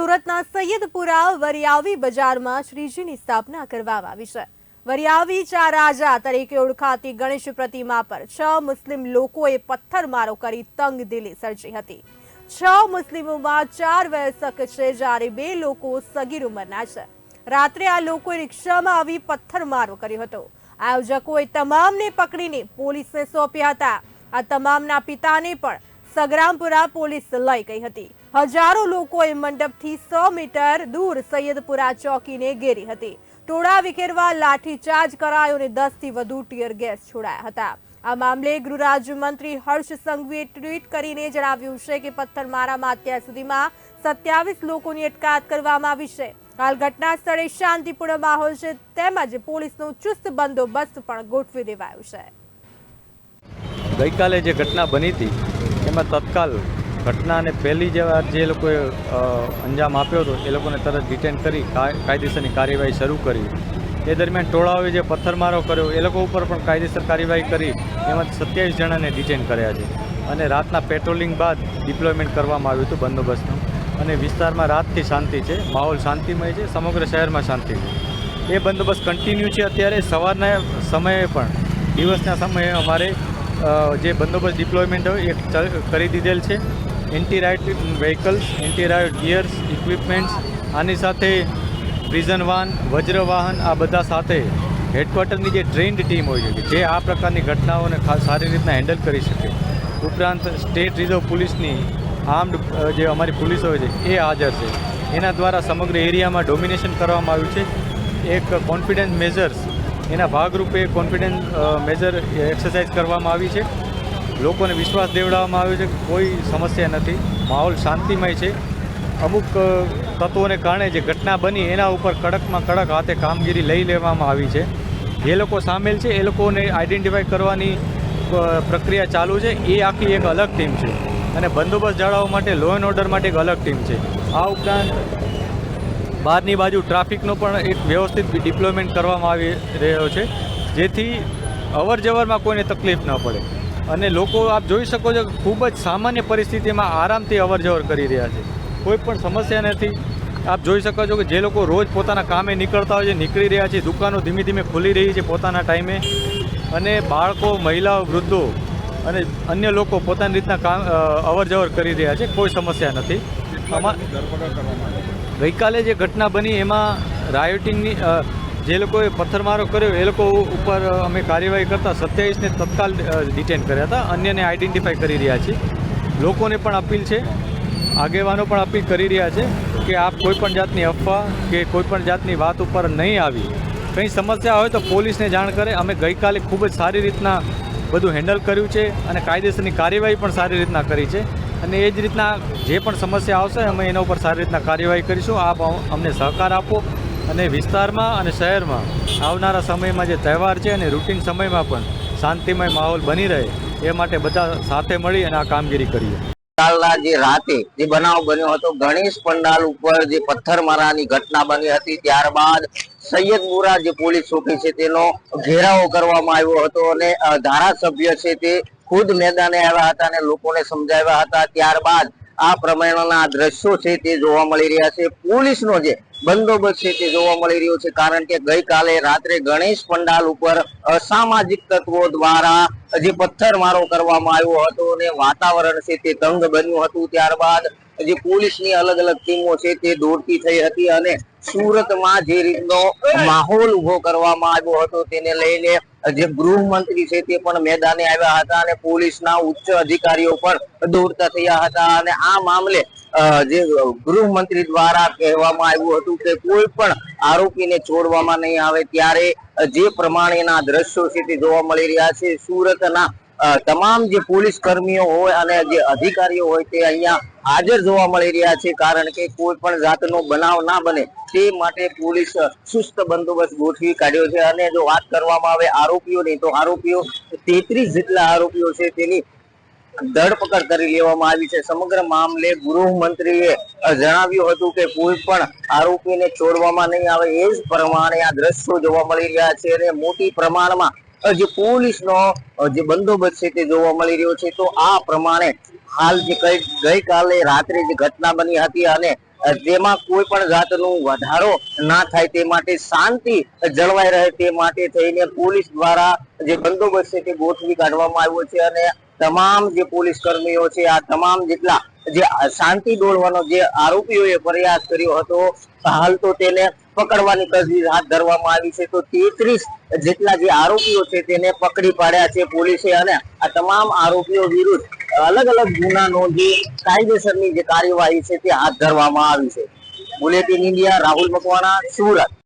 સુરતના સૈયદપુરા વરિયાવી બજારમાં શ્રીજીની સ્થાપના કરવામાં આવી છે. વરિયાવી ચા રાજા તરીકે ઓળખાતી ગણેશ પ્રતિમા પર છ મુસ્લિમ લોકોએ પથ્થરમારો કરી તંગદિલી સર્જી હતી. છ મુસ્લિમોમાં ચાર વયસ્ક છે જ્યારે બે લોકો સગીર ઉંમરના છે. રાત્રે આ લોકોએ રિક્ષામાં આવી પથ્થરમારો કર્યો હતો. આયોજકોએ તમામને પકડીને પોલીસને સોંપ્યા હતા. આ તમામના પિતાને પણ સગરામપુરા પોલીસ લઈ ગઈ હતી. હજારો લોકોએ મંડપથી સો મીટર દૂર સૈયદપુરા ચોકીને ઘેરી હતી. ટોળા વિખેરવા લાઠીચાર્જ કરાયો અને દસથી વધુ ટીયર ગેસ છોડાયા હતા. આ મામલે ગૃહ રાજ્યમંત્રી હર્ષ સંઘવીએ ટ્વીટ કરીને જણાવ્યું છે કે પથ્થરમારામાં અત્યાર સુધીમાં સત્યાવીસ લોકોની અટકાયત કરવામાં આવી છે. હાલ ઘટના સ્થળે શાંતિપૂર્ણ માહોલ છે તેમજ પોલીસનો ચુસ્ત બંદોબસ્ત પણ ગોઠવી દેવાયો છે. ગઈકાલે જે ઘટના બની હતી, એમાં તત્કાલ ઘટનાને પહેલી જે વાર જે લોકોએ અંજામ આપ્યો હતો, એ લોકોને તરત ડિટેન કરી કાયદેસરની કાર્યવાહી શરૂ કરી. એ દરમિયાન ટોળાઓએ જે પથ્થરમારો કર્યો, એ લોકો ઉપર પણ કાયદેસર કાર્યવાહી કરી, એમાં સત્યાવીસ જણાને ડિટેન કર્યા છે. અને રાતના પેટ્રોલિંગ બાદ ડિપ્લોયમેન્ટ કરવામાં આવ્યું હતું બંદોબસ્તનું. અને વિસ્તારમાં રાતથી શાંતિ છે, માહોલ શાંતિમય છે, સમગ્ર શહેરમાં શાંતિ છે. એ બંદોબસ્ત કન્ટિન્યુ છે અત્યારે. સવારના સમયે પણ, દિવસના સમયે અમારે જે બંદોબસ્ત ડિપ્લોયમેન્ટ હોય, એ કરી દીધેલ છે. Anti riot vehicles anti riot gears equipments આની સાથે પ્રિઝન વાહન વજ્ર વાહન આ બધા સાથે હેડક્વાર્ટરની જે ટ્રેન્ડ ટીમ હોય છે, જે આ પ્રકારની ઘટનાઓને સારી રીતના હેન્ડલ કરી શકે. ઉપરાંત સ્ટેટ રિઝર્વ પોલીસની આર્મ્ડ જે અમારી પોલીસ હોય છે, એ હાજર છે. એના દ્વારા સમગ્ર એરિયામાં ડોમિનેશન કરવામાં આવ્યું છે. એક કોન્ફિડન્સ મેઝર્સ એના ભાગરૂપે કોન્ફિડન્સ મેજર એક્સરસાઇઝ કરવામાં આવી છે. લોકોને વિશ્વાસ દેવડાવવામાં આવ્યો છે કોઈ સમસ્યા નથી. માહોલ શાંતિમય છે. અમુક તત્વોને કારણે જે ઘટના બની એના ઉપર કડકમાં કડક હાથે કામગીરી લઈ લેવામાં આવી છે. જે લોકો સામેલ છે, એ લોકોને આઈડેન્ટિફાઈ કરવાની પ્રક્રિયા ચાલુ છે. એ આખી એક અલગ ટીમ છે. અને બંદોબસ્ત જાળવવા માટે લો એન્ડ ઓર્ડર માટે એક અલગ ટીમ છે. આ ઉપરાંત બહારની બાજુ ટ્રાફિકનો પણ એક વ્યવસ્થિત ડિપ્લોયમેન્ટ કરવામાં આવી રહ્યો છે. જેથી અવર જવરમાં કોઈને તકલીફ ન પડે. અને લોકો આપ જોઈ શકો છો કે ખૂબ જ સામાન્ય પરિસ્થિતિમાં આરામથી અવરજવર કરી રહ્યા છે. કોઈ પણ સમસ્યા નથી. આપ જોઈ શકો છો કે જે લોકો રોજ પોતાના કામે નીકળતા હોય છે નીકળી રહ્યા છે દુકાનો ધીમે ધીમે ખુલી રહી છે પોતાના ટાઈમે. અને બાળકો મહિલાઓ વૃદ્ધો અને અન્ય લોકો પોતાની રીતના કામ અવરજવર કરી રહ્યા છે. કોઈ સમસ્યા નથી. આમાં ગઈકાલે જે ઘટના બની એમાં રાયોટિંગની જે લોકોએ પથ્થરમારો કર્યો, એ લોકો ઉપર અમે કાર્યવાહી કરતા સત્યાવીસને તત્કાલ ડિટેન કર્યા હતા. અન્યને આઈડેન્ટિફાઈ કરી રહ્યા છીએ. લોકોને પણ અપીલ છે, આગેવાનો પણ અપીલ કરી રહ્યા છે કે આપ કોઈપણ જાતની અફવા કે કોઈપણ જાતની વાત ઉપર નહીં આવી. કંઈ સમસ્યા હોય તો પોલીસને જાણ કરે. અમે ગઈકાલે ખૂબ જ સારી રીતના બધું હેન્ડલ કર્યું છે અને કાયદેસરની કાર્યવાહી પણ સારી રીતના કરી છે. અને એ જ રીતના જે પણ સમસ્યા આવશે, અમે એના ઉપર સારી રીતના કાર્યવાહી કરીશું. આપ અમને સહકાર આપો. અને વિસ્તારમાં અને શહેરમાં આવનારા સમયમાં જે તહેવાર છે અને રૂટિન સમયમાં પણ શાંતિમય માહોલ બની રહે એ માટે બધા સાથે મળી અને આ કામગીરી કરીએ. કાલના જે રાતે જે બનાવ બન્યો હતો, ગણેશ પંડાલ ઉપર જે પથ્થરમારાની ઘટના બની હતી, ત્યારબાદ સૈયદપુરા જે પોલીસ ચોકી છે તેનો ઘેરાવો કરવામાં આવ્યો હતો અને ધારાસભ્ય છે તે ખુદ મેદાને આવ્યા હતા અને લોકોને સમજાવ્યા હતા. ત્યારબાદ આ પ્રમાણના દ્રશ્યો છે તે જોવા મળી રહ્યા છે. પોલીસનો જે બંદોબસ્ત જોવા મળી રહ્યો છે. કારણ કે ગઈકાલે રાત્રે ગણેશ પંડાલ ઉપર અસામાજિક તત્વો દ્વારા જે પથ્થરમારો કરવામાં આવ્યો હતો અને વાતાવરણ છે તે તંગ બન્યું હતું. ત્યારબાદ જે પોલીસની અલગ અલગ ટીમો છે તે દોડતી થઈ હતી અને સુરતમાં જે રીતનો માહોલ ઊભો કરવામાં આવ્યો હતો તેને લઈને જે ગૃહમંત્રી છે તે પણ મેદાને આવ્યા હતા અને પોલીસના ઉચ્ચ અધિકારીઓ પણ દોડતા થયા હતા. અને આ મામલે જે ગૃહમંત્રી દ્વારા કહેવામાં આવ્યું હતું કે કોઈ પણ આરોપીને છોડવામાં નહીં આવે ત્યારે જે પ્રમાણેના દ્રશ્યો છે તે જોવા મળી રહ્યા છે. સુરતના તમામ જે પોલીસ કર્મીઓ હોય અને જે અધિકારીઓ હોય તે અહીંયા હાજર જોવા મળી રહ્યા છે. કારણ કે કોઈ પણ જાતનો બનાવ ના બને તે માટે પોલીસ સુસ્ત બંદોબસ્ત ગોઠવી કાઢ્યો છે. અને જો વાત કરવામાં આવે આરોપીઓની, તો આરોપીઓ તેત્રીસ જેટલા આરોપીઓ છે તેની ધરપકડ કરી લેવામાં આવી છે. સમગ્ર મામલે ગૃહમંત્રીએ જણાવ્યું હતું કે કોઈ પણ આરોપીને છોડવામાં નહીં આવે એ જ પ્રમાણે આ દ્રશ્યો જોવા મળી રહ્યા છે અને મોટી પ્રમાણમાં જે પોલીસનો જે બંદોબસ્ત છે તે જોવા મળી રહ્યો છે. તો આ પ્રમાણે હાલ જે ગઈકાલે રાત્રે જે ઘટના બની હતી અને જેમાં કોઈ પણ જાતનું વધારો ના થાય તે માટે શાંતિ જળવાઈ રહે તે માટે થઈને પોલીસ દ્વારા જે બંદોબસ્ત છે તે ગોઠવી કાઢવામાં આવ્યો છે અને તમામ જે પોલીસ કર્મીઓ છે, આ તમામ જેટલા જે શાંતિ દોડવાનો જે આરોપીઓએ પ્રયાસ કર્યો હતો, હાલ તો તેને પકડવાની તજવીજ હાથ ધરવામાં આવી છે. તો તેત્રીસ જેટલા જે આરોપીઓ છે, તેને પકડી પાડ્યા છે પોલીસે અને આ તમામ આરોપીઓ વિરુદ્ધ અલગ અલગ ગુના નોંધી કાયદેસરની જે કાર્યવાહી છે, તે હાથ ધરવામાં આવી છે. Bulletin India Rahul Makwana Surat